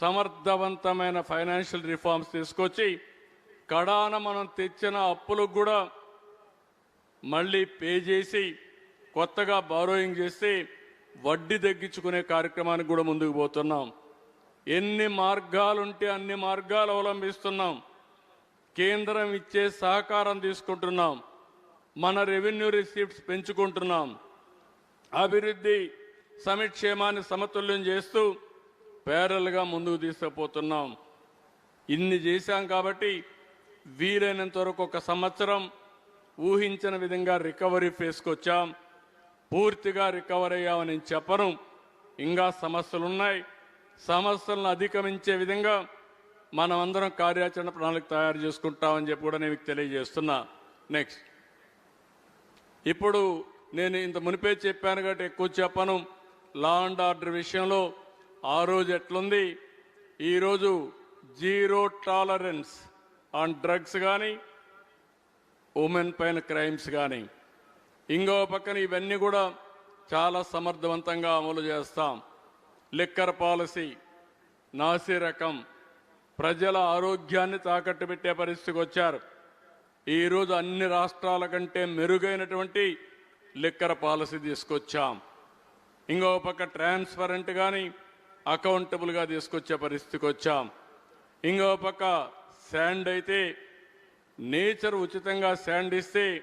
సమర్థవంతమైన financial reforms తీసుకొచ్చి కడాన మనం తెచ్చిన అప్పులకు కూడా మళ్ళీ పే చేసి కొత్తగా బారోయింగ్ చేసి వడ్డీ తగ్గించుకునే కార్యక్రమానికి కూడా ముందుకు పోతున్నాం. ఎన్ని మార్గాలుంటే అన్ని మార్గాలు అవలంబిస్తున్నాం. కేంద్రం ఇచ్చే సహకారం తీసుకుంటున్నాం. మన రెవెన్యూ రిసీప్ట్స్ పెంచుకుంటున్నాం. అభివృద్ధి సమక్షేమాన్ని సమతుల్యం చేస్తూ పేరల్గా ముందుకు తీసుకుపోతున్నాం. ఇన్ని చేశాం కాబట్టి వీలైనంత వరకు ఒక సంవత్సరం ఊహించిన విధంగా రికవరీ ఫేస్కి వచ్చాం పూర్తిగా రికవర్ అయ్యామని చెప్పను. ఇంకా సమస్యలు ఉన్నాయి సమస్యలను అధిగమించే విధంగా మనం అందరం కార్యాచరణ ప్రణాళిక తయారు చేసుకుంటామని చెప్పి కూడా నేను మీకు తెలియజేస్తున్నా. నెక్స్ట్ ఇప్పుడు నేను ఇంత మునిపే చెప్పాను కాబట్టి ఎక్కువ చెప్పను. లా అండ్ ఆర్డర్ విషయంలో ఆ రోజు ఎట్లుంది? ఈరోజు జీరో టాలరెన్స్ ఆన్ డ్రగ్స్ కానీ ఉమెన్ పైన క్రైమ్స్ కానీ ఇంకో పక్కన ఇవన్నీ కూడా చాలా సమర్థవంతంగా అమలు చేస్తాం. లిక్కర్ పాలసీ నాసి రకం ప్రజల ఆరోగ్యాన్ని తాకట్టు పెట్టే పరిస్థితికి వచ్చారు. ఈరోజు అన్ని రాష్ట్రాల కంటే మెరుగైనటువంటి లిక్కర్ పాలసీ తీసుకొచ్చాం. ఇంకో పక్క ట్రాన్స్పరెంట్ కానీ అకౌంటబుల్గా తీసుకొచ్చే పరిస్థితికి వచ్చాం. ఇంకో పక్క శాండ్ అయితే నేచర్ ఉచితంగా శాండ్ ఇస్తే